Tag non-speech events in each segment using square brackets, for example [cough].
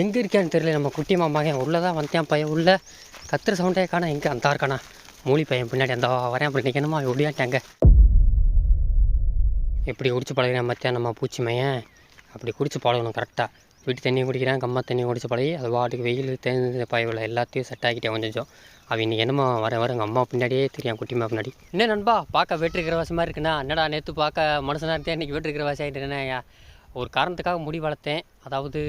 எங்கே இருக்கான்னு தெரியல. நம்ம குட்டி மாமாங்க உள்ளே தான் வந்தேன் பையன். உள்ளே கத்துற சவுண்டே காணா. எங்கே அந்த இருக்கானா மூலி பையன் பின்னாடி அந்த வரேன் அப்படி நிற்கணுமா ஒடியாட்டாங்க எப்படி குடிச்சு பழகிறேன் மத்தியான் நம்ம பூச்சி மையன். அப்படி குடிச்சு பழகணும் கரெக்டாக வீட்டு தண்ணி குடிக்கிறேன் கம்மா தண்ணி குடிச்சு பழகி அது வாட்டுக்கு வெயில் தேர்ந்து பயவில் எல்லாத்தையும் செட் ஆகிட்டேன் கொஞ்சம் கொஞ்சம். அவன் இன்னைக்கு என்னமோ வர வர எங்கள் அம்மா பின்னாடியே தெரியும் குட்டிமா பின்னாடி. என்ன நண்பா பார்க்க வெட்டிருக்கிற வாசமாக இருக்குண்ணா. என்னடா நேற்று பார்க்க மனுஷனாக இருந்தேன் இன்றைக்கி வெட்டிருக்கிற வாசி ஆகிட்டேன் ஒரு காரணத்துக்காக முடி வளர்த்தேன். அதாவது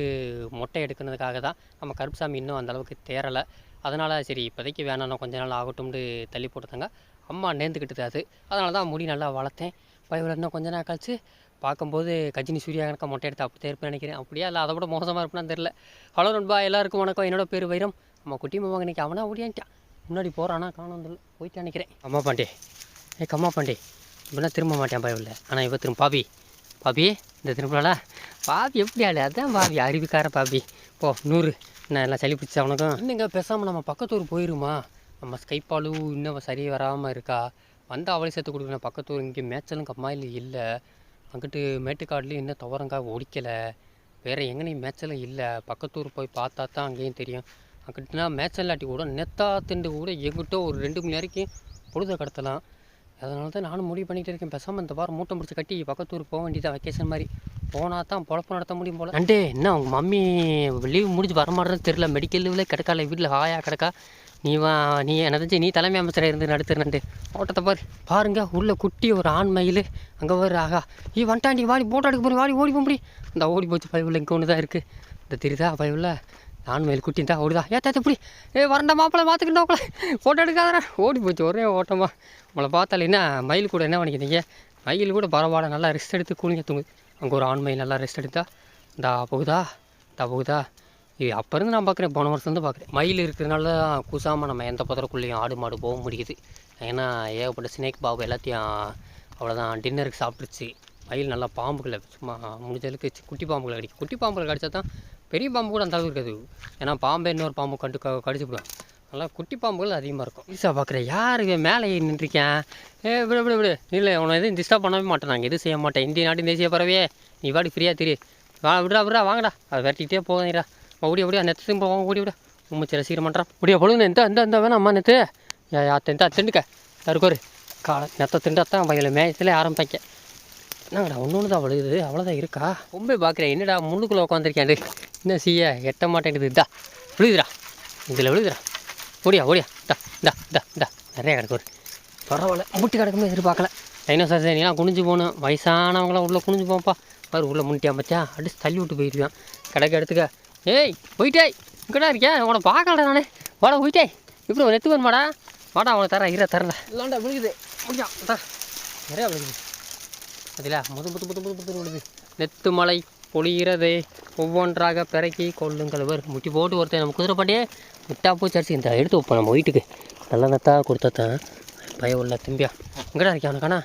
மொட்டை எடுக்கிறதுக்காக தான். நம்ம கருப்புசாமி இன்னும் அந்த அளவுக்கு தேரலை அதனால் சரி இப்போதைக்கு வேணாம் கொஞ்ச நாள் ஆகட்டும்னு தள்ளி போட்டுத்தாங்க அம்மா நேர்ந்துக்கிட்டு அது. அதனால தான் முடி நல்லா வளர்த்தேன். பயவில் இன்னும் கொஞ்ச நாள் கழிச்சு பார்க்கும்போது கஜினி சூர்யா கணக்கா மொட்டை எடுத்து அப்படி இருப்பேன் நினைக்கிறேன். அப்படியா இல்லை அதை விட மோசமாக இருப்பேன்னு தெரில ஹலோ நண்பா எல்லாருக்கும் வணக்கம். என்னோட பேர் வைரம். நம்ம குட்டி மாமா இன்னைக்கு அவனா ஓடியான்ட்டான் முன்னாடி போகிறானா காணும் போயிட்டு நினைக்கிறேன். அம்மா பாண்டே. ஏ கம்மா பாண்டே. இப்படின்னா திரும்ப மாட்டேன் பயவில்? ஆனால் இப்போ திரும்ப பாபி. பாபி இந்த திரும்பலா பாபி எப்படி ஆளு? அதான் பாபி அறிவிக்கார பாபி. போ நூறு. நான் எல்லாம் சளி பிடிச்சா உனக்கும் இன்னுங்க பேசாமல் நம்ம பக்கத்தூர் போயிருமா? நம்ம ஸ்கைப்பாலு இன்னும் சரி வராமல் இருக்கா? வந்தால் அவளே சேர்த்து கொடுக்கணும். பக்கத்தூர் இங்கே மேய்ச்சலும் கம்மாயில் இல்லை அங்கிட்டு மேட்டுக்காடுலேயும் இன்னும் துவரங்காய் ஒடிக்கலை வேறு எங்கேனையும் மேய்ச்சலும் இல்லை. பக்கத்தூர் போய் பார்த்தா தான் அங்கேயும் தெரியும். அங்கிட்டுனா மேய்ச்சல் இல்லாட்டி கூட நெத்தா திண்டு கூட எங்கிட்ட ஒரு ரெண்டு மணி வரைக்கும் பொழுத கடத்தலாம். அதனால தான் நானும் முடிவு பண்ணிகிட்டு இருக்கேன். பேசாமல் இந்த வாரம் மூட்டை முடிச்சு கட்டி பக்கத்தூருக்கு போக வேண்டியதான் வெக்கேஷன் மாதிரி. போனால் தான் பொழப்பு நடத்த முடியும் போல. அண்டே என்ன உங்கள் மம்மி லீவ் முடிஞ்சு வர மாட்டேன்னு தெரில மெடிக்கல் லீவில் கிடக்கால வீட்டில் ஹாயா கிடக்கா? நீ வா நீ எனக்கு நீ தலைமை அமைச்சராக இருந்து நடத்துறேன்ட்டு ஓட்டத்தை பாரு. பாருங்க உள்ள குட்டி ஒரு ஆண் மயில். அங்கே வரு ஆகா ஈ வண்டாண்டி வாடி போட்டோ எடுக்க போய் வாடி ஓடி போக முடியும் இந்த ஓடி போச்சு பயவில் இங்கே ஒன்று தான் இருக்குது இந்த தெரியுதா பயவுள்ள ஆண் மயில் குட்டி தான் ஓடுதா? ஏ தாத்த இப்படி ஏ வரண்டா மாப்பிள்ள மாற்றுக்கிட்டாப்புல ஃபோட்டோ எடுக்காதடா. ஓடி போச்சு ஒரே ஓட்டமா. உங்களை பார்த்தாலே என்ன மயில் கூட என்ன பண்ணிக்கிறீங்க மயில் கூட பரவாயில்ல நல்லா ரெஸ்ட் எடுத்து கூலிங்க தூங்குது அங்கே ஒரு ஆண் மயில் நல்லா ரெஸ்ட் எடுத்தா இந்தா போகுதா? இந்தா போகுதா? இது அப்போ இருந்து நான் பார்க்குறேன் போன வருஷம் பார்க்குறேன் மயில் இருக்கிறதுனால தான் கூசாமல் நம்ம எந்த புதருக்குள்ளேயும் ஆடு மாடு போக முடியுது. ஏன்னா ஏகப்பட்ட ஸ்னேக் பாபு எல்லாத்தையும் அவ்வளோதான் டின்னருக்கு சாப்பிட்டுருச்சு. மயில் நல்லா பாம்புகளை சும்மா முடிஞ்ச அளவுக்கு குட்டி பாம்புகளை கடிக்கும். குட்டி பாம்புகளை கடிச்சா தான் பெரிய பாம்பு கூட அந்த அளவுக்கு இருக்காது. ஏன்னா பாம்பே இன்னொரு பாம்பு கண்டு க கடிச்சு விடும் நல்லா குட்டி பாம்புகள் அதிகமாக இருக்கும். ஈஸா பார்க்குறேன் யார் இவன் மேலே நின்றுருக்கேன் ஏ விடு விடு விடு. இல்லை உன்னை எதுவும் டிஸ்டர்ப் பண்ணவே மாட்டேன் நாங்கள் எதுவும் செய்ய மாட்டேன். இந்திய நாட்டின் தேசிய பறவையே. நீ வாடி ஃப்ரீயாக திரு. வா விடுறா விடுறா வாங்கடா. அதை விரட்டிக்கிட்டே போகிறீரா ஓடி ஓடியா நெத்து போவோம் வாங்க ஓடி விட உம்மச்சி ரசிக்கிற மாட்டான் முடியா பொழுது எந்த எந்த எந்த வேணாம் அம்மா நெத்து. யா திண்டுக்க தருக்கோரு காலை நெத்த திண்டாத்தான் வயலில் மேயத்தில் ஆரம்பிக்க என்னங்கடா ஒன்று ஒன்று தான் விழுகுது. அவ்வளோதான் இருக்கா? ரொம்ப பார்க்குறேன் என்னடா முள்ளுக்குள்ளே உட்காந்துருக்கேன் என்ன செய்ய? எட்ட மாட்டேங்குது. இதா விழுகுதுடா. இதில் விழுகுதுடா. ஓடியா ஓடியா. டா டா டா டா நிறைய கிடக்கு ஒரு பரவாயில்ல. முட்டி கிடக்குமே எதிர்பார்க்கல. டைனோசர் நீலாம் குனிஞ்சு போகணும் வயசானவங்களாம் உள்ளே குனிஞ்சு போப்பா பாரு உள்ளே முன்ட்டியா மச்சா. அடிச்சு தள்ளி விட்டு போயிடுவேன் கிடக்க எடுத்துக்க. ஏய் போயிட்டே. இங்கடா இருக்கியா உன பார்க்கலடா நானே. வாடா போயிட்டே. இப்படி உன் நெத்து வருமாடா. வாடா அவனை தரேன். இர தரல இல்லாண்டா விழுகுது. முடியா தர நிறையா விழுகுது. அதில் முது முது முது முது முது விழுது நெத்து மலை. பொழிகிறதே ஒவ்வொன்றாக பிறக்கி கொள்ளுங்கள் வர் முட்டி போட்டு ஒருத்தன் நம்ம குதிரை பாட்டியே முட்டா பூச்சி இந்த எடுத்து வைப்போம் நம்ம வீட்டுக்கு. நல்ல நத்தா கொடுத்தா தான். பயம் உள்ள திம்பியா. எங்கடா இருக்கான் அவனுக்கானா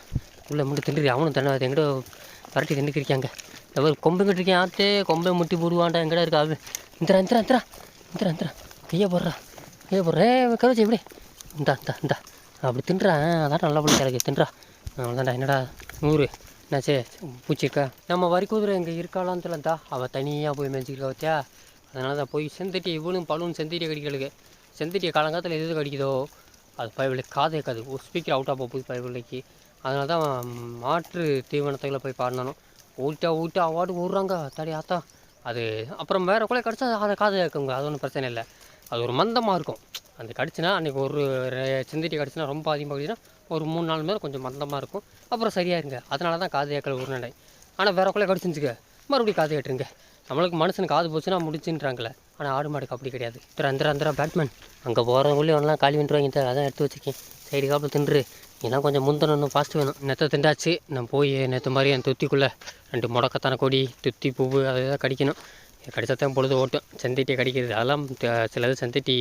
உள்ளே முட்டு திண்டுரு அவனும் தண்ணி எங்கடோ பரட்டி திண்டுக்கிருக்காங்க எவர் கொம்பு இருக்கேன். ஆத்தே கொம்பை முட்டி போடுவான்டா. எங்கடா இருக்கா அது இந்திரா இந்திரா இந்திரா இந்திரா இந்திரா கையை போடுறா. கையை போடுறே. கருச்சி எப்படி இந்தா இந்தா இந்தா. அப்படி தின்றா அதான் நல்லா பிள்ளை எனக்கு தின்றா. அவ்வளோதான்டா என்னடா? நூறு. என்னாச்சே பூச்சிக்கா நம்ம வரி குதிரை இங்கே இருக்காளான்னு தெரியலதா அவள் தனியாக போய் மேய்ச்சிருக்கா வச்சா அதனால தான் போய் செந்தட்டி இவனும் பலூன் செந்தட்டியை கடிக்கிறதுக்கு. செந்தட்டியை காலங்காலத்தில் எது எது கடிக்குதோ அது பயவில்லை காது இருக்காது ஒரு ஸ்பீக்கர் அவுட்டாக போகுது பயவிலைக்கு அதனால தான் மாற்று தீவனத்தில் போய் பாடினாலும் ஊட்டா ஊட்டா அவார்டு விட்றாங்க தடி ஆத்தா அது அப்புறம் வேறு கூட கிடச்சா அதை காது இருக்குங்க அது ஒன்றும் பிரச்சனை இல்லை. அது ஒரு மந்தமாக இருக்கும். அந்த கடிச்சுனா அன்றைக்கி ஒரு ரெ- செந்தட்டி கடிச்சுனா ரொம்ப அதிகமாக கடிச்சுனா ஒரு மூணு நாலு மேலே கொஞ்சம் மந்தமாக இருக்கும். அப்புறம் சரியாக இருங்க அதனால தான் காது ஏக்கல் ஒரு நடை ஆனால் வேற கொள்ள கடிச்சுச்சுக்க மறுபடியும் காது கேட்டுருங்க. நம்மளுக்கு மனுஷனுக்கு காது போச்சுன்னா முடிச்சுன்றாங்களே. ஆனால் ஆடு மாடுக்கு அப்படி கிடையாது. திரு அந்தர அந்தரா பேட்மேன். அங்கே போகிறவங்களே ஒன்றா காலி வந்துருவாங்க அதான் எடுத்து வச்சுக்கேன் சைடு காப்பில் தின்று. இதெல்லாம் கொஞ்சம் முந்தணும் இன்னும் வேணும். நெத்த திண்டாச்சு. நான் போய் நேற்று மாதிரி என் துத்திக்குள்ளே ரெண்டு முடக்கத்தான கொடி துத்தி பூவு அதை தான் கடிக்கணும். கடிச்சா தான் பொழுது ஓட்டும். செந்தட்டியை கடிக்கிறது. அதெல்லாம் சிலது செந்தட்டி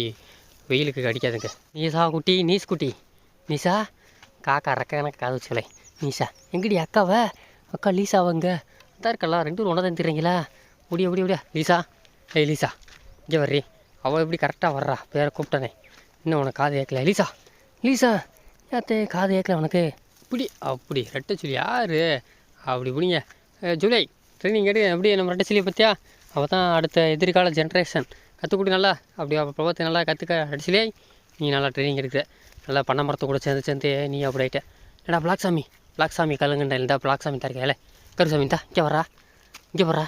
வெயிலுக்கு கடிக்காதுங்க. நீசா குட்டி நீஸ் குட்டி. நீசா காக்கா ரெக்க எனக்கு காது வச்சுக்கலை. நீசா எங்கடி அக்காவ? அக்கா லீசாவங்க. அதான் இருக்கலாம் ரெண்டு ஒன்றா தான் தெரியுங்களா முடிய முடிய முடியா லீசா ஏய் லீசா இங்கே வர்றி. அவள் எப்படி கரெக்டாக வர்றா? பேரை கூப்பிட்டானே. இன்னும் உனக்கு காது ஏற்கல லீசா லீசா ஏத்தே காது ஏற்கல உனக்கு? இப்படி அப்படி ரெட்டை சொல்லி யாரு? அப்படி பிடிங்க. ஜூலை ட்ரைனிங் கேட்டு எப்படி நம்ம ரெட்டை சொல்லியை பற்றியா அவள் தான் அடுத்த எதிர்கால ஜென்ரேஷன் கற்றுக்குடி நல்லா. அப்படி பிரபத்தை நல்லா கற்றுக்க அடிச்சிலே நீ நல்லா ட்ரைனிங் எடுக்கிற நல்லா பண்ண மரத்தை கூட சேர்ந்து சேர்ந்து நீ அப்படி ஆகிட்ட ஏடா பிளாக் சாமி? பிளாக் சாமி கலங்குண்டா இல்லைடா பிளாக் சாமி தரக்கல கருசாமி தா இங்கே வரா இங்கே வரா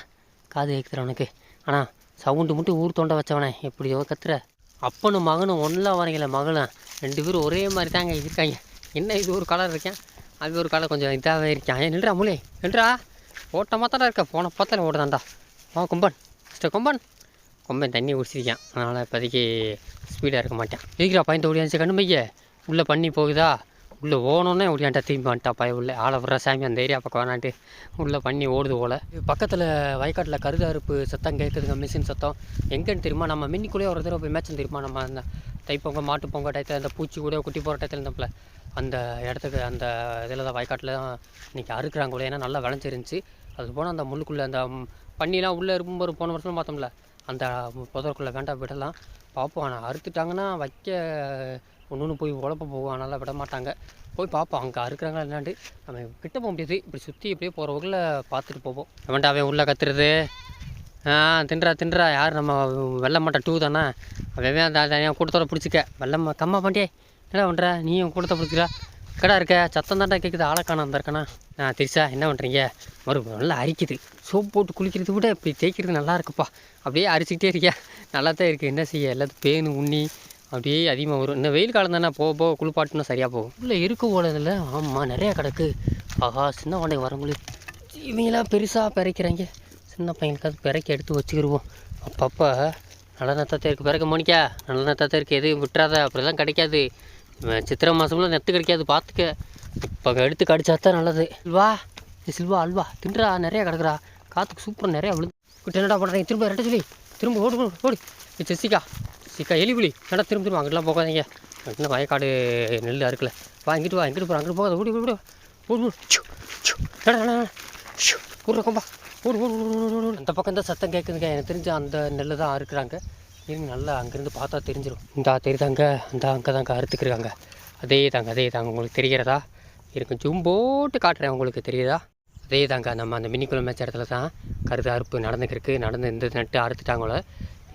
காது கேட்குற உனக்கு. ஆனால் சவுண்டு மட்டும் ஊர் தோண்ட வச்சவனே எப்படியோ கத்துற. அப்பனும் மகனும் ஒன்றா வரீங்களே மகளும். ரெண்டு பேரும் ஒரே மாதிரி தாங்க இருக்காங்க. என்ன இது ஒரு கலர் இருக்கேன் அது ஒரு கலர் கொஞ்சம் இதாகவே இருக்கான் ஏன் நில்றா மூலே நில்றா. ஓட்டமாக தானே இருக்க. போன பார்த்தாலே ஓடுதாண்டா வா கும்பன். மிஸ்டர் கும்பன். ரொம்ப தண்ணி குடிச்சிருக்கேன். அதனால் இப்போதைக்கு ஸ்பீடாக இருக்க மாட்டேன். இருக்கிறா பையன் ஓடியாச்சு கண்ணு பைய உள்ளே பண்ணி போகுதா? உள்ளே ஓனோன்னே ஓடியாண்டா திரும்பி வந்துட்டா பைய உள்ளே. ஆளை விட்ற சாமி அந்த ஏரியா பக்கம் வேணான்ட்டு. உள்ளே பண்ணி ஓடுது போல். பக்கத்தில் வயக்காட்டில் கருதாறுப்பு சத்தம் கேட்குதுங்க மிஷின் சத்தம். எங்கேன்னு தெரியுமா? நம்ம மின்னிக்குள்ளேயே ஒரு தடவை போய் மேட்சம் தெரியுமா? நம்ம அந்த தைப்பொங்க மாட்டு பொங்கல் டயத்தில் அந்த பூச்சி கூட குட்டி போகிற டயத்தில் இருந்தப்பல. அந்த இடத்துக்கு அந்த இதில் தான் வயக்காட்டில் தான் இன்றைக்கி அறுக்குறாங்க கூட ஏன்னா நல்லா விளைஞ்சிருந்துச்சி. அது போனால் அந்த முள்ளுக்குள்ளே அந்த பண்ணிலாம் பன்னிலாம் உள்ளே இருக்கும்போது போன வருஷம் பார்த்தோம்ல. அந்த புதருக்குள்ளே வேண்டாம் விடலாம். பார்ப்போம் ஆனால் அறுத்துட்டாங்கன்னா வைக்க ஒன்று ஒன்று போய் உழப்ப போகும். அதனால் விட மாட்டாங்க. போய் பார்ப்போம் அங்கே அறுக்குறாங்களா என்னான்ட்டு. நம்ம கிட்ட போக முடியாது. இப்படி சுற்றி இப்படியே போகிறவங்கள பார்த்துட்டு போவோம். வேண்டாம் அவன் உள்ளே கத்துறது. ஆ தின்றா தின்றா. யார் நம்ம வெள்ள மாட்டை டூ தானே? அவன் அந்த தனியாக கூட்டத்தோட பிடிச்சிக்க? வெள்ளம் கம்மா பாண்டியே. என்னடா பண்ணுற நீயும் கூட்டத்தை பிடிச்சிக்கிறா கடா இருக்க? சத்தம் தாண்டா கேட்குது ஆளக்கான அந்த இருக்கண்ணா ஆ திரிசா என்ன பண்ணுறீங்க மறுபடியும் நல்லா அரிக்குது. சோப் போட்டு குளிக்கிறத விட இப்படி தேய்க்கிறது நல்லா இருக்குப்பா. அப்படியே அரிச்சிக்கிட்டே இருக்கியா? நல்லா தான் இருக்குது என்ன செய்ய? எல்லாத்தையும் பேனு உண்ணி அப்படியே அதிகமாக வரும். இன்னும் வெயில் காலம் தானே. போக போக குளிப்பாட்டுனா சரியாக போகும். உள்ளே இருக்கு போல இதில். ஆமாம் நிறையா கிடக்கு. ஆஹா சின்ன உடனே வர இவங்களாம் பெருசாக பிறக்கிறாங்க. சின்ன பையனுக்காவது பிறக்கி எடுத்து வச்சுக்கிடுவோம் அப்பப்போ நல்ல நத்தத்தை இருக்குது பிறக்க மோனிக்கா நல்ல நத்தத்தை இருக்குது எதுவும் விட்டுறாத. அப்படிலாம் கிடைக்காது. சித்திரை மாதம்லாம் நெத்து கிடைக்காது. பார்த்துக்க. இப்போ எடுத்து கடிச்சா தான் நல்லது. சில்வா சில்வா அல்வா. தின்றா நிறையா கிடக்குறா. காற்றுக்கு சூப்பராக நிறையா விழுந்து. குட்டி என்னடா பண்ணுறீங்க திரும்ப ரெட்ட சொல்லி. திரும்ப ஓடு ஓடு ஓடு. சிக்கா ஜெசிகா ஜெசிகா எலிபுலி திரும்ப திரும்ப அங்கெல்லாம் போகாதீங்க. அங்கே வயக்காடு நெல் அறுக்கல. வா இங்கிட்டு வா இங்கிட்டு போகிற அங்கிட்டு போகாத. ஓடி ஓடி ஓடு. ஓடு சு, கொம்பா ஓடு ஓடு ஓடு அந்த பக்கம் தான் சத்தம் கேட்குதுங்க. எனக்கு தெரிஞ்சு அந்த நெல் தான் அறுக்குறாங்க. இருங்க நல்லா அங்கேருந்து பார்த்தா தெரிஞ்சிடும் இந்தா தெரியுதாங்க? அந்த அங்கே தாங்க அறுத்துக்கிறாங்க அதே தாங்க அதே தாங்க உங்களுக்கு தெரிகிறதா? இருக்கும். ஜூம் போட்டு காட்டுறேன். உங்களுக்கு தெரியுதா? அதே தாங்க நம்ம அந்த மினிக்குளம் மேட்ச் இடத்துல தான் கருது அறுப்பு நடந்துக்கிருக்கு நடந்து இந்த நட்டு அறுத்துட்டாங்களோ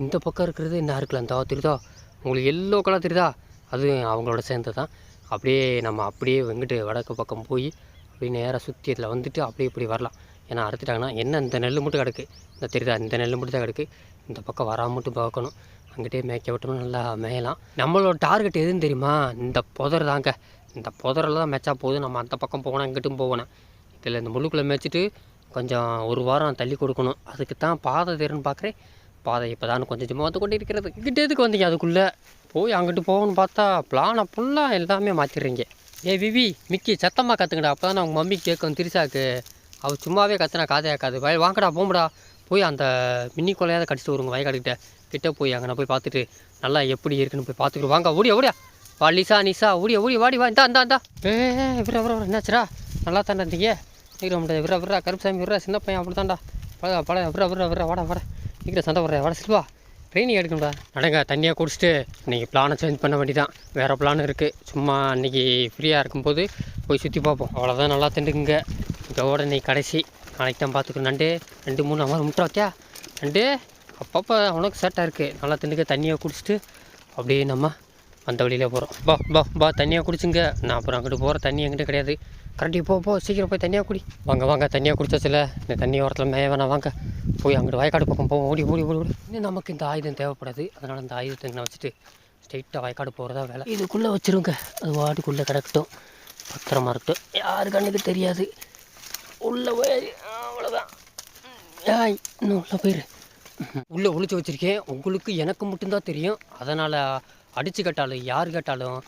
இந்த பக்கம் இருக்கிறது என்ன அறுக்கலாம் தோ தெரியுதோ? உங்களுக்கு எல்லோ கலர் தெரியுதா? அது அவங்களோட சேர்ந்து தான். அப்படியே நம்ம அப்படியே வெங்கிட்டு வடக்கு பக்கம் போய் அப்படியே நேராக சுற்றி இதில் வந்துட்டு அப்படியே இப்படி வரலாம். ஏன்னா அறுத்துட்டாங்கன்னா என்ன இந்த நெல் மட்டும் கிடக்கு? இந்த தெரியுதா? இந்த நெல் மட்டும் தான் கிடக்கு. இந்த பக்கம் வராமல் மட்டும் பார்க்கணும். அங்கிட்டே மேய்க்க விட்டோம்னா நல்லா மேயலாம். நம்மளோட டார்கெட் எதுன்னு தெரியுமா? இந்த புதர் தாங்க இந்த புதரில் தான் மேய்ச்சா போதும். நம்ம அந்த பக்கம் போகணும் இங்கிட்டும் போகணும். இதில் இந்த முள்ளுக்குள்ளே மேய்ச்சிட்டு கொஞ்சம் ஒரு வாரம் தள்ளி கொடுக்கணும். அதுக்கு தான் பாதை தேருன்னு பார்க்குறேன். பாதை இப்போ தான் கொஞ்சம் கொஞ்சமாக வந்து கொண்டு இருக்கிறது. இங்கிட்ட எதுக்கு வந்தீங்க அதுக்குள்ளே? போய் அங்கிட்டு போகணும்னு பார்த்தா பிளானை ஃபுல்லாக எல்லாமே மாற்றிடுறீங்க ஏ விவி மிக்கி சத்தமாக கற்றுக்கடா அப்போ தான் உங்கள் மம்மி கேட்கும் திரிசாக்கு. அவள் சும்மாவே கத்துனா காதே ஆக்காது. வய வாங்கடா போகும்டா போய் அந்த மின்னி கொலையாத கடிச்சிட்டு வருங்க வயக்காடுகிட்ட கிட்ட போய் அங்கே போய் பார்த்துட்டு நல்லா எப்படி இருக்குன்னு போய் பார்த்துக்கிட்டு வாங்க. ஓடியா ஓடியா. வா லிசா நிசா ஓடியா ஓடி வாடி வா. இந்தா இந்தா இந்தா. ஏ விர விர என்னாச்சுடா? நல்லா தாண்டா இருந்தீங்க நிற்கிற முடியாது விரா கருப்புசாமி விரா சின்ன பையன் அப்படி தாண்டா பழ பழ விரா விரா விரா வாடா வாடா. நிற்கிற சண்டை வர வாடா சில்வா. ட்ரைனிங் எடுக்கணும்டா. நடங்க தண்ணியாக குடிச்சிட்டு இன்றைக்கி பிளானை சேஞ்ச் பண்ண வேண்டியதான் வேறு பிளான் இருக்குது சும்மா இன்றைக்கி ஃப்ரீயாக இருக்கும்போது போய் சுற்றி பார்ப்போம். அவ்வளோதான் நல்லா திண்டுக்குங்க இதோட இன்னைக்கு கடைசி. நாளைக்கு தான் பார்த்துக்கணும். நண்டு ரெண்டு மூணு அம்மா முட்டை வைக்கா நண்டு அப்பப்போ உனக்கு சேட்டாக இருக்குது நல்லா திண்டுக்க தண்ணியை குடிச்சிட்டு அப்படியே நம்ம அந்த வழியில் போகிறோம் பா பா பா தண்ணியாக குடிச்சுங்க. நான் அப்புறம் அங்கிட்டு போகிற தண்ணி என்கிட்ட கிடையாது. கரண்டி போ போ. சீக்கிரம் போய் தண்ணியாக குடி. வாங்க வாங்க. தண்ணியாக குடிச்சதில்ல இந்த தண்ணி ஓரத்தில் மேய வேணாம். வாங்க. போய் அங்கிட்டு வயக்காடு பக்கம் போவோம் ஓடி ஓடி ஓடி ஓடி. இன்னும் நமக்கு இந்த ஆயுதம் தேவைப்படாது. அதனால் இந்த ஆயுதத்தை நான் வச்சுட்டு ஸ்ட்ரைட்டாக வயக்காடு போகிறதா வேலை. இதுக்குள்ளே வச்சுருங்க. அது வாட்டுக்குள்ளே கிடக்கட்டும். பத்திரமா இருக்கட்டும். யாரு கண்ணுக்கு தெரியாது. உள்ளே போய் அவ்வளோதான் ஏய் இன்னும் உள்ளே போயிரு. உள்ளே ஒழிச்சு வச்சுருக்கேன். உங்களுக்கு எனக்கு மட்டும்தான் தெரியும். அதனால் அடித்து கேட்டாலும் யார் கேட்டாலும்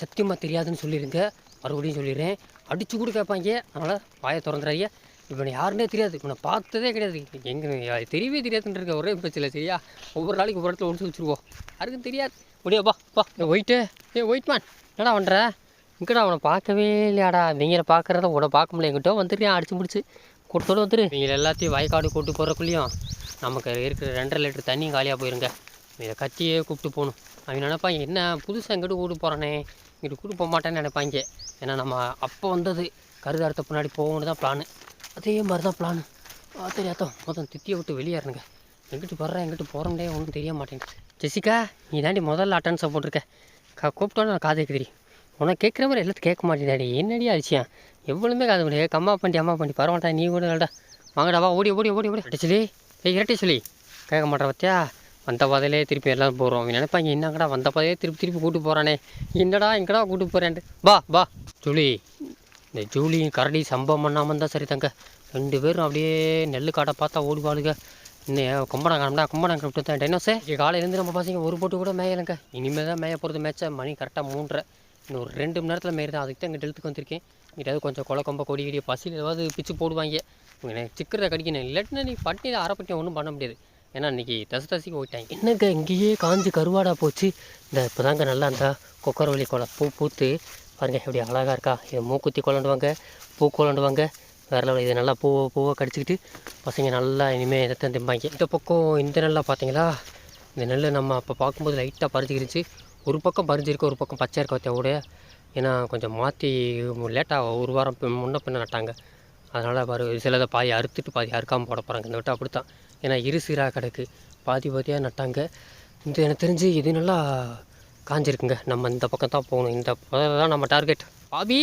சத்தியமாக தெரியாதுன்னு சொல்லிடுங்க மறுபடியும் சொல்லிடுறேன். அடித்து கூட கேட்பாங்க. அதனால் வாயை திறந்துறாங்க இவனை யாருன்னே தெரியாது. இவனை பார்த்ததே கிடையாது. எங்கே தெரியவே தெரியாதுன்னு இருக்க ஒரே பிரச்சனை சரியா? ஒவ்வொரு நாளைக்கு ஒவ்வொரு இடத்துல ஒழிச்சு வச்சுருவோம். யாருக்கும் தெரியாது. முடியா பா பா ஒயிட்டு ஏ ஒயிட் மேன் என்னடா பண்ணுற இங்கடா அவனை பார்க்கவே இல்லையாடா. நீங்களை பார்க்குறத உன்னை பார்க்க முடியல. எங்கிட்ட வந்துருக்கேன் அடிச்சு முடிச்சு. கொடுத்தோட வந்துரு. நீங்கள் எல்லாத்தையும் வயக்காடு கூட்டு போகிறக்குள்ளேயும் நமக்கு இருக்கிற ரெண்டரை லிட்டர் தண்ணியும் காலியாக போயிருங்க. இதை கத்தியே கூப்பிட்டு போகணும். அவங்க நினைப்பாங்க என்ன புதுசாக எங்கிட்ட கூட்டு போகிறானே இங்கிட்டு கூட்டு போக மாட்டேன்னு நினைப்பாங்க. ஏன்னா நம்ம அப்போ வந்தது கருதாரத்தை பின்னாடி போகணுன்னு தான் பிளானு அதே மாதிரி தான் பிளானு தெரியாதோ மொத்தம் தித்தியை விட்டு வெளியேறணுங்க எங்கிட்டு போடுறேன் எங்கிட்டு போகிறோம்டே ஒன்றும் தெரிய மாட்டேங்குது. ஜெசிகா நீ தாண்டி முதல்ல அட்டன்ஸை போட்டிருக்க. கா கூப்பிட்டோன்னு நான் காது கேட்குறி உனக்கு கேட்குற மாதிரி எல்லாத்தையும் கேட்க மாட்டேங்கிறாடி என்னடி அரிசியா எவ்வளவுமே காது முடியாது அம்மா பண்ணி அம்மா பண்ணி பரவாயில்ல நீ கூட இல்லடா வாங்கடா வா ஓடி ஓடி ஓடி ஓடி. அடி சொல்லி ஏய் இரட்டை சொல்லி. கேட்க மாட்டேற பத்தியா? வந்த பாதையிலே திருப்பி எல்லாம் போகிறோம் அவங்க நினைப்பாங்க என்னங்கடா வந்த பாதையே திருப்பி திருப்பி கூட்டு போகிறானே என்னடா எங்கடா கூட்டு போகிறேன்ட்டு பா பா ஜூலி இந்த ஜூலியும் கரடி சம்பவம் பண்ணாமல் இருந்தால் சரி தங்க. ரெண்டு பேரும் அப்படியே நெல் காட்டை பார்த்தா ஓடுவாளுங்க இன்னும் கும்படம் காணம்டா கும்படம் கிட்ட தான். டைனோஸே காலையிலேருந்து நம்ம பசங்க ஒரு போட்டு கூட மேயலைங்க. இனிமேல் தான் மேய போகிறது மேட்ச்சா மணி கரெக்டாக மூன்றரை. இன்னும் ஒரு ரெண்டு மணி நேரத்தில் மேயிருந்தேன் அதுக்கு தான் இங்கே டெல்த்துக்கு வந்திருக்கேன். இங்கிட்ட கொஞ்சம் கொலை கொம்ப கொடி கிடி பசியில் ஏதாவது பிச்சு போடுவாங்க. எனக்கு சிக்கிறத கடிக்கணும். இல்லாட்டினா நீ பட்டி அரைப்பட்டியை ஒன்றும் பண்ண முடியாது. ஏன்னா இன்றைக்கி தசை தசைக்கு போயிட்டாங்க. என்னங்க இங்கேயே காஞ்சி கருவாடா போச்சு? இந்த இப்போ தாங்க நல்லா இருந்தால் கொக்கரவள்ளி கொலை பூ பூத்து பாருங்க எப்படி அழகாக இருக்கா. இதை மூக்குத்தி கொண்டாண்டுவாங்க பூ கொண்டாண்டுவாங்க வேறு லெவலில் இது நல்லா பூவை பூவை கடிச்சிக்கிட்டு பசங்க நல்லா இனிமேல் இதை தான் திம்பாங்க. இந்த பக்கம் இந்த நெல்லை பார்த்தீங்களா? இந்த நெல் நம்ம அப்போ பார்க்கும்போது லைட்டாக பறிஞ்சிக்கிருச்சு ஒரு பக்கம் பறிஞ்சிருக்கு ஒரு பக்கம் பச்சை இருக்க தேவோட ஏன்னா கொஞ்சம் மாற்றி லேட்டாக ஒரு வாரம் முன்ன பின்ன நட்டாங்க. அதனால் பாரு சிலதை பாதி அறுத்துட்டு பாதி அறுக்காமல் போட போகிறாங்க இந்த விட்டு அப்படி தான் ஏன்னா இரு சீராக கிடக்கு. பாதி பாதியாக நட்டாங்க. இந்த எனக்கு தெரிஞ்சு இது நல்லா காஞ்சிருக்குங்க. நம்ம இந்த பக்கம் தான் போகணும். இந்த தான் நம்ம டார்கெட். பாபி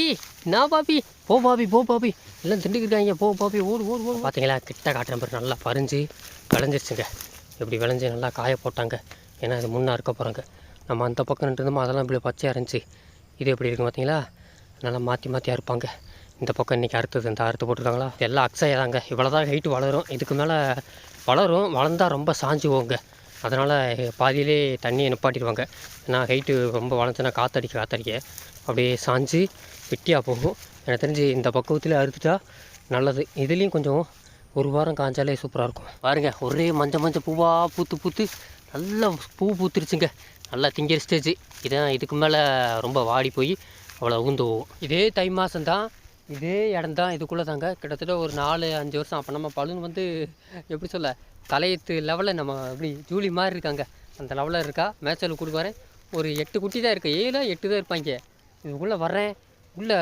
நான் பாபி? போ பாபி போ பாபி. எல்லாம் திண்டுக்கிட்டாங்க போ பாபி ஓடு ஓடு ஓடு பார்த்தீங்களா கிட்ட காட்டுற மாதிரி நல்லா பறிஞ்சு விளைஞ்சிருச்சுங்க. இப்படி விளைஞ்சி நல்லா காய போட்டாங்க. ஏன்னா இது முன்னே இருக்க போகிறாங்க நம்ம அந்த பக்கம் நின்றுருந்தோமோ அதெல்லாம் இப்படி பச்சையாக இருந்துச்சு. இது எப்படி இருக்கு பார்த்தீங்களா நல்லா மாற்றி மாற்றி அறுப்பாங்க இந்த பக்கம் இன்றைக்கி அறுத்தது இந்த அறுத்து போட்டிருக்காங்களா? எல்லாம் அக்ஸையாக தாங்க இவ்வளோ தான் ஹைட்டு வளரும். இதுக்கு மேலே வளரும் வளர்ந்தால் ரொம்ப சாஞ்சு போங்க அதனால் பாதியிலே தண்ணியை நிப்பாட்டிடுவாங்க. ஏன்னா ஹைட்டு ரொம்ப வளர்ந்துச்சுன்னா காற்றடிக்க காற்றடிக்க அப்படியே சாஞ்சு வெட்டியாக போகும். எனக்கு தெரிஞ்சு இந்த பக்குவத்தில் அறுத்துட்டா நல்லது. இதுலேயும் கொஞ்சம் ஒரு வாரம் காய்ஞ்சாலே சூப்பராக இருக்கும். பாருங்க ஒரே மஞ்சள் மஞ்சள் பூவாக பூத்து பூத்து நல்லா பூ பூத்துருச்சுங்க. நல்லா திங்கிற ஸ்டேஜ் இதான் இதுக்கு மேலே ரொம்ப வாடி போய் அவ்வளோ ஊந்து போகும் இதே தை மாதம் தான் இதே இடம் தான் இதுக்குள்ளே தாங்க கிட்டத்தட்ட ஒரு நாலு அஞ்சு வருஷம். அப்போ நம்ம பலூன் வந்து எப்படி சொல்ல தலையத்து லெவலில் நம்ம அப்படி ஜூலி மாதிரி இருக்காங்க. அந்த லெவலில் இருக்கா? மேட்சில் கொடுப்பாரு ஒரு எட்டு குட்டி தான் இருக்குது ஏழு எட்டு தான் இருப்பாங்க. இதுக்குள்ளே வர்றேன். உள்ளே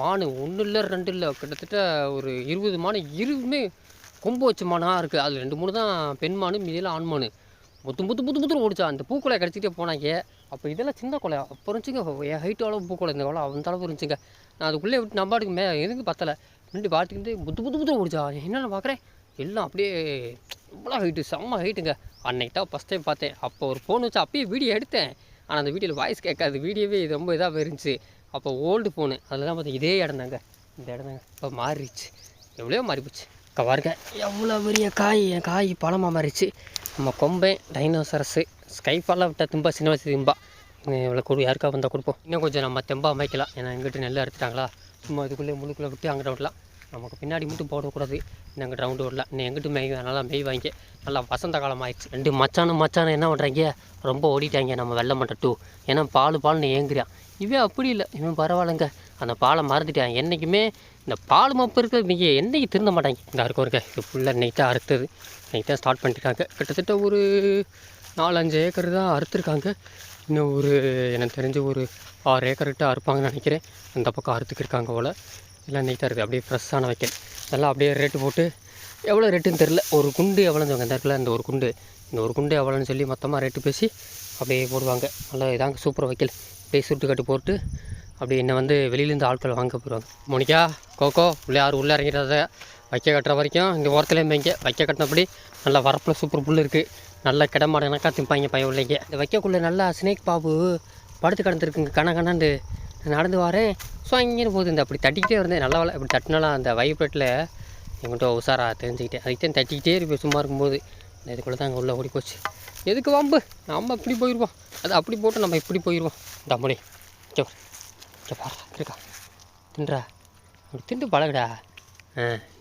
மானு ஒன்றும் இல்லை ரெண்டு இல்லை. கிட்டத்தட்ட ஒரு இருபது மானு இருபதுமே கொம்பு வச்ச மானாக இருக்குது அது ரெண்டு மூணு தான் பெண் மானு மீதியில் ஆண் மானு. முத்து முத்து முத்து முத்து ஓடிச்சா. அந்த பூக்களை கிடச்சிக்கிட்டே போனாங்க. அப்போ இதெல்லாம் சின்ன கொலை. அப்போ இருந்துச்சுங்க என் ஹைட் அளவு பூக்குலை இந்த கொலை அந்த அளவு இருந்துச்சுங்க. நான் அதுக்குள்ளே விட்டு நம்பாட்டுக்கு மே எதுக்கு பத்தலை. ரெண்டு பாட்டுக்கிட்டு புத்து புத்து புத்து ஓடிச்சா என்னென்ன பார்க்குறேன் எல்லாம் அப்படியே இவ்வளோ ஹைட்டு செம்ம ஹைட்டுங்க அன்னைக்கு தான் ஃபஸ்ட் டைம் பார்த்தேன். அப்போ ஒரு ஃபோன் வச்சு அப்பயே வீடியோ எடுத்தேன். ஆனால் அந்த வீடியோவில் வாய்ஸ் கேட்காது. வீடியோவே இது ரொம்ப இதாக இருந்துச்சு அப்போ ஓல்டு ஃபோனு அதில் தான் பார்த்தேன் இதே இடம் தாங்க. இந்த இடம் தாங்க. இப்போ மாறிடுச்சு. எவ்வளோ மாறிப்போச்சு. அக்கா பாருங்க. எவ்வளோ பெரிய காய் என் காய் பழமாக மாறிடுச்சு. நம்ம கொம்பை டைனோசரஸு ஸ்கைஃபாலாம் விட்டால் திம்பா சின்ன வயசு திம்பா. இவ்வளோ கொடு யாருக்கா வந்தால் கொடுப்போம். இன்னும் கொஞ்சம் நம்ம தெம்பா அமைக்கலாம். ஏன்னா எங்கிட்ட நெல் அறுத்துட்டாங்களா? சும்மா இதுக்குள்ளே முழுக்குள்ளே விட்டு அங்கிட்ட விடலாம். நமக்கு பின்னாடி மட்டும் போடக்கூடாது. இன்னும் ரவுண்டு விடலாம் இன்னும் எங்கிட்ட மேய் நல்லா மேய் வாங்கி. நல்லா வசந்த காலம் ஆயிடுச்சு. ரெண்டு மச்சானும் மச்சானும் என்ன பண்ணுறாங்க ரொம்ப ஓடிட்டாங்க நம்ம வெள்ளை மட்டை டூ ஏன்னா பால் பால்னு ஏங்குறான். இவன் அப்படி இல்லை. இவன் பரவாயில்லைங்க. அந்த பாலை மறந்துட்டான். என்றைக்குமே இந்த பால் மப்பு இருக்கிறது நீங்கள் என்றைக்கு திருந்த மாட்டாங்க. இந்த அறுக்க இருக்க இது ஃபுல்லாக நீட்டாக அறுத்தது. நைட்டாக தான் ஸ்டார்ட் பண்ணிட்டாங்க கிட்டத்தட்ட ஒரு நாலஞ்சு ஏக்கர் தான் அறுத்துருக்காங்க. இன்னும் ஒரு எனக்கு தெரிஞ்சு ஒரு ஆறு ஏக்கர்கிட்ட அறுப்பாங்கன்னு நினைக்கிறேன். அந்த பக்கம் அறுத்துக்கிருக்காங்க போல். எல்லாம் நீட்டாக இருக்குது. அப்படியே ஃப்ரெஷ்ஷான வைக்கல். நல்லா அப்படியே ரேட்டு போட்டு எவ்வளோ ரேட்டுன்னு தெரில ஒரு குண்டு எவ்வளோன்னு இந்த இடத்துல இந்த ஒரு குண்டு. இந்த ஒரு குண்டு எவ்வளோன்னு சொல்லி மொத்தமாக ரேட்டு பேசி அப்படியே போடுவாங்க. நல்லா இதாங்க சூப்பராக வைக்கல். அப்படியே சுட்டு கட்டு போட்டு அப்படியே என்னை வந்து வெளியிலேருந்து ஆட்கள் வாங்க போயிடுவாங்க. மோனிக்கா கோகோ உள்ளே யாரும் உள்ளே இறங்கிடாத வைக்க கட்டுற வரைக்கும் இங்கே ஓரத்துலேயும் வைங்க வைக்க கட்டினபடி நல்லா வரப்பில் சூப்பர் புல் இருக்குது நல்லா கிடமாடனாக்கா திம்பாங்க பையன் உள்ளைங்க. இந்த வைக்கக்குள்ளே நல்லா ஸ்னேக் பாபு படுத்து கிடந்துருக்குங்க. கண கணாண்டு நடந்து வரேன் ஸோ அங்கேயும் போகுது. இந்த அப்படி தட்டிக்கிட்டே இருந்தேன். நல்லா வேலை இப்படி தட்டினாலாம் அந்த வைப்ரேட்டில் எங்கிட்ட உஷாராக தெரிஞ்சுக்கிட்டேன். அதுக்கு தான் தட்டிக்கிட்டே இருப்பேன். சும்மா இருக்கும்போது. இதுக்குள்ளே தான் அங்கே உள்ளே ஓடி போச்சு எதுக்கு வம்பு? நம்ம இப்படி போயிடுவோம் அது அப்படி போட்டு நம்ம இப்படி போயிடுவோம் இந்த முடி பாரு. இருக்கா. தின்றா. அப்படி திண்டு பழகுடா.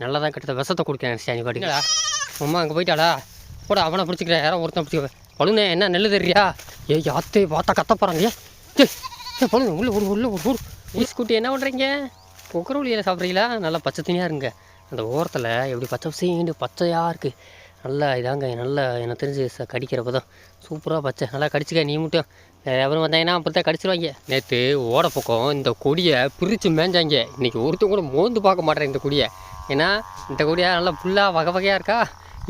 நல்லா தான் கிட்ட விஷத்தை கொடுக்கேன் சாணி பாட்டுங்களா அம்மா அங்கே போயிட்டாளா? போடா அவனை பிடிச்சிக்கிறேன். யாரோ ஒருத்தன் பிடிச்சிக்க. பழுனே என்ன நெல் தெரியா ஏ யாத்தே பார்த்தா கத்த போகிறாங்க ஏ ஏ பழுனு உள்ள ஒரு உள்ள ஒரு ஊர் ஈஸ் குட்டி என்ன பண்ணுறீங்க குக்கரவுளியில் சாப்பிட்றீங்களா? நல்லா பச்சை தனியாக இருங்க. அந்த ஓரத்தில் எப்படி பச்சை சீண்டு பச்சையாக இருக்குது நல்லா இதாங்க நல்லா எனக்கு தெரிஞ்சு ச கடிக்கிறப்ப தான் சூப்பராக பச்சை. நல்லா கடிச்சிக்க நீ மட்டும். எவரும் வந்தாங்கன்னா அப்படி தான் கடிச்சிருவாங்க. நேற்று ஓட பக்கம் இந்த கொடியை பிரித்து மேஞ்சாங்க. இன்றைக்கி ஒருத்தர் கூட மோந்து பார்க்க மாட்டேன் இந்த கொடியை. ஏன்னா இந்த கொடியாக நல்லா ஃபுல்லாக வகை வகையாக இருக்கா?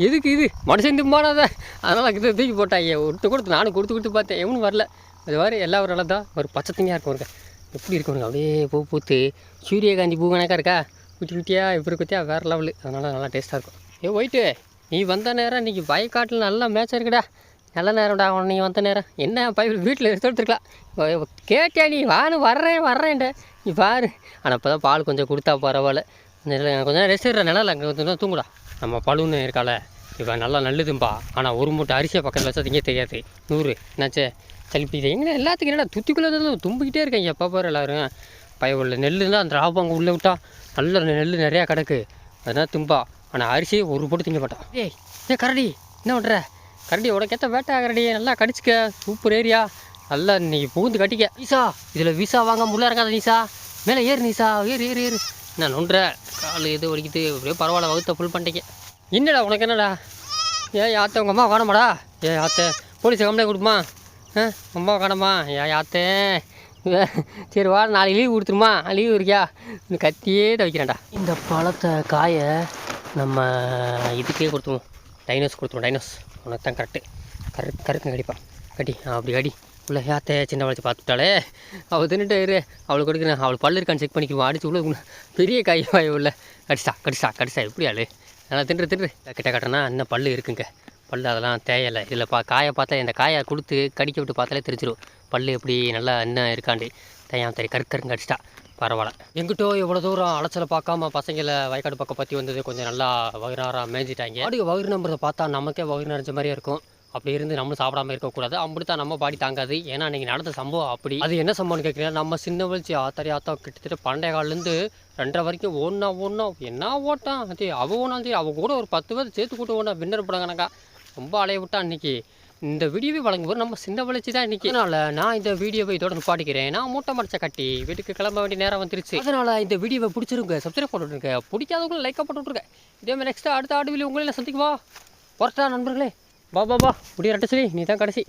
எதுக்கு இது? மனுஷன் திம்பானாத அதனால் இதை தூக்கி போட்டாங்க. ஒருத்தர் கொடுத்து நானும் கொடுத்து கொடுத்து பார்த்தேன். எவனும் வரல. அது மாதிரி எல்லா ஒரு நல்லா ஒரு பச்சை தண்ணியாக இருக்கும் ஒருக்க எப்படி இருக்கும் அப்படியே பூ பூத்து சூரியகாந்தி பூ கணக்காக இருக்கா? குட்டி குட்டியாக இப்படி குட்டியாக வேறு லெவலு அதனால் நல்லா டேஸ்ட்டாக இருக்கும். ஏ ஒயிட்டு நீ வந்த நேரம் இன்றைக்கி வயக்காட்டில் நல்லா மேட்ச் இருக்குடா. நல்ல நேரம்டா உன் நீ வந்த நேரம். என்ன பைபிள் வீட்டில் எடுத்துருக்கலாம் கேட்டியா நீ? வான்னு வர்றேன் வர்றேன்டா. நீ பாரு. ஆனால் இப்போ தான் பால் கொஞ்சம் கொடுத்தா பரவாயில்ல. கொஞ்சம் நேரம் ரெஸ்ட் எடுற. அங்கே கொஞ்சம் தூங்குடா. நம்ம பழுன்னு இருக்கால இவன் நல்லா நல்லதும்பா. ஆனால் ஒரு மூட்டை அரிசியை பக்கத்தில் வச்சா திங்க தெரியாது. நூறு. என்னாச்சே? சலிப்பிது எங்கே எல்லாத்துக்கும் என்னடா? துத்திக்குள்ளே தும்பிக்கிட்டே இருக்கேன். எப்போ பாரு எல்லாரும். பயவுள்ள நெல்லுன்னா அந்த ராப்பாங்க உள்ளே விட்டா. நல்ல நெல் நிறையா கிடக்கு. அதனால் தும்பா. ஆனால் அரிசி ஒரு போட்டு திங்க மாட்டான். ஏய் ஏ கரடி என்ன பண்ணுற கரடி உடக்கேற்ற வேட்டை கரடி நல்லா கடிச்சிக்க சூப்பர் ஏரியா. நல்லா இன்னைக்கு புகுந்து கட்டிக்க. நீசா இதில் விசா வாங்க முள்ள இறங்காத நீசா மேலே ஏறு நீசா ஏறு ஏறு ஏறு. நான் நொன்ற கால் எது வலிக்குது? அப்படியே பரவாயில்ல வகுத்த ஃபுல் பண்ணிட்டீங்க என்னடா உனக்கு என்னடா? ஏ யாத்த உங்கள் அம்மா காணமாடா? ஏ யாத்த போலீஸ் கம்ப்ளைண்ட் கொடுமா ஆ அம்மா காணமா? ஏன் யாத்தே [laughs] சரி வா நாளைக்கு லீவ் கொடுத்துருமா? லீவ் இருக்கியா? இந்த கத்தியே தவிக்கிறேன்டா. இந்த பழத்தை காயை நம்ம இதுக்கே கொடுத்துருவோம். டைனோஸ் கொடுத்துருவோம் டைனோஸ். உனக்கு தான் கரெக்டு கரு கருக்கு கடிப்பா கடி அப்படி கடி உள்ள ஏத்த சின்ன வளர்ச்சி பார்த்துட்டாலே அவள் தின்னுட்டு இரு. அவளுக்கு கொடுக்குறேன். அவள் பல்லு இருக்கான்னு செக் பண்ணிக்குவோம் அடிச்சு உள்ள உள்ள பெரிய காய் வாய் உள்ள. கடிச்சா கடிச்சா கடிச்சா. எப்படி ஆளு? நல்லா தின்று தின்று. கிட்ட கட்டனா இன்னும் பல்லு இருக்குங்க? பல்லு அதெல்லாம் தேயலை. இதில் பா காயை பார்த்தா இந்த காயை கொடுத்து கடிக்க விட்டு பார்த்தாலே தெரிஞ்சிடும் பல்லு எப்படி நல்லா இன்னும் இருக்காண்டி. தயாம் தெரி கருக்கருங்க அடிச்சிட்டா பரவாயில்ல. எங்கிட்டோ இவ்வளோ தூரம் அலைச்சலை பார்க்காம பசங்களை வயக்காடு பக்கம் பற்றி வந்தது கொஞ்சம் நல்லா வகுனாராக மேய்ஞ்சிட்டாங்க. அப்படி வகுறு நம்புறதை பார்த்தா நமக்கே வகுறு நிறைஞ்ச மாதிரியே இருக்கும். அப்படி இருந்து நம்மளும் சாப்பிடாம இருக்கக்கூடாது. அப்படி தான் நம்ம பாடி தாங்காது. ஏன்னா நீங்கள் நடந்த சம்பவம் அப்படி. அது என்ன சம்பவம்னு கேட்குறீங்க நம்ம சின்ன வலிச்சு ஆத்தாரி ஆத்தா கிட்டத்தட்ட பண்டைய காலிலேருந்து ரெண்டரை வரைக்கும் ஒன்றா ஒன்றா என்ன ஓட்டான் அது அவ ஓனாலும் சரி கூட ஒரு பத்து பேர் சேர்த்து கூட்டு ஓனா வின்னர் படங்கனாக்கா ரொம்ப அலைய விட்டா அன்றைக்கி இந்த வீடியோவை வழங்குவோம் நம்ம சின்ன வளர்ச்சி தான் இன்றைக்கி அதனால் நான் இந்த வீடியோவை இதோட பாடிக்கிறேன் நான் மூட்டை மடிச்ச கட்டி வீட்டுக்கு கிளம்ப வேண்டிய நேரம் வந்துருச்சு. அதனால் இந்த வீடியோவை பிடிச்சிருங்க சப்ஸ்கிரைப் பண்ணிட்டுருங்க பிடிக்காதவங்களும் லைக்காக போட்டுவிட்ருங்க இதே மாதிரி நெக்ஸ்ட்டு அடுத்த ஆடு வீடியோ உங்களே சந்திக்குவா? பொறட்டா நண்பர்களே. பா பா பா முடிய ரெட்ட சரி நீ தான் கடைசி.